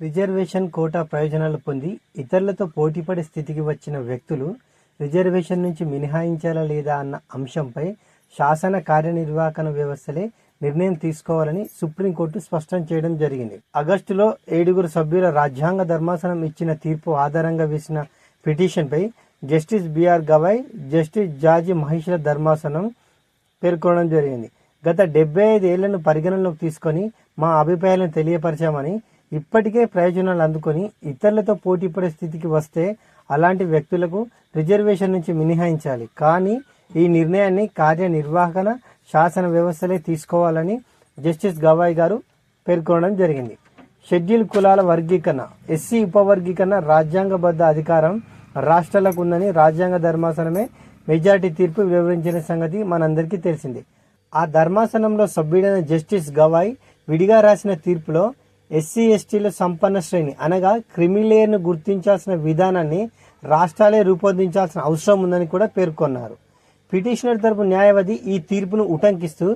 Reservation quota ప్రయోజనాలు పొంది ఇతరులతో పోటీపడే స్థితికి వచ్చిన వ్యక్తులు రిజర్వేషన్ నుంచి మినహాయించాలా లేదా అన్న అంశంపై శాసన కార్యనిర్వాహకన వ్యవస్థలే నిర్ణయం తీసుకోవాలని సుప్రీంకోర్టు స్పష్టం చేయడం జరిగింది. ఆగస్టులో ఏడుగురు సభ్యుల రాజ్యాంగ ధర్మాసనం ఇచ్చిన తీర్పు ఆధారంగా వేసిన పిటిషన్పై justice BR Gavai justice George మహేష్ల ధర్మాసనం పేర్కొనడం జరిగింది. గత డెబ్బై ఐదు ఏళ్ళను పరిగణనలోకి తీసుకొని మా అభిప్రాయాలను తెలియపరిచామని ఇప్పటికే ప్రయోజనాలు అందుకొని ఇతరులతో పోటీపడే స్థితికి వస్తే అలాంటి వ్యక్తులకు రిజర్వేషన్ నుంచి మినహాయించాలి. కానీ ఈ నిర్ణయాన్ని కార్యనిర్వహణ శాసన వ్యవస్థలే తీసుకోవాలని జస్టిస్ గవాయ్ గారు పేర్కొనడం జరిగింది. షెడ్యూల్ కులాల వర్గీకరణ ఎస్సీ ఉపవర్గీకరణ రాజ్యాంగబద్ధ అధికారం రాష్ట్రాలకు ఉందని రాజ్యాంగ ధర్మాసనమే మెజార్టీ తీర్పు వివరించిన సంగతి మనందరికీ తెలిసింది. ఆ ధర్మాసనంలో సభ్యుడైన జస్టిస్ గవాయ్ విడిగా రాసిన తీర్పులో ఎస్సీ ఎస్టీల సంపన్న శ్రేణి. అనగా క్రిమిలేయర్ను గుర్తించాల్సిన విధానాన్ని రాష్ట్రాలే రూపొందించాల్సిన అవసరం ఉందని కూడా పేర్కొన్నారు. పిటిషనర్ తరపు న్యాయవాది ఈ తీర్పును ఉటంకిస్తూ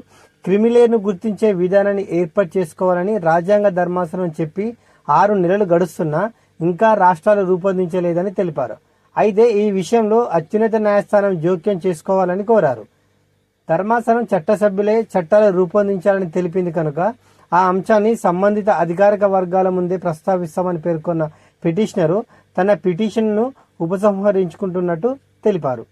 క్రిమిలేయర్ను గుర్తించే విధానాన్ని ఏర్పాటు చేసుకోవాలని రాజ్యాంగ ధర్మాసనం చెప్పి ఆరు నెలలు గడుస్తున్నా ఇంకా రాష్ట్రాలు రూపొందించలేదని తెలిపారు. అయితే ఈ విషయంలో అత్యున్నత న్యాయస్థానం జోక్యం చేసుకోవాలని కోరారు. ధర్మాసనం చట్టసభ్యులే చట్టాలు రూపొందించాలని తెలిపింది కనుక ఆ అంశాన్ని సంబంధిత అధికారిక వర్గాల ముందే ప్రస్తావిస్తామని పేర్కొన్న పిటిషనరు తన పిటిషన్ను ఉపసంహరించుకుంటున్నట్టు తెలిపారు.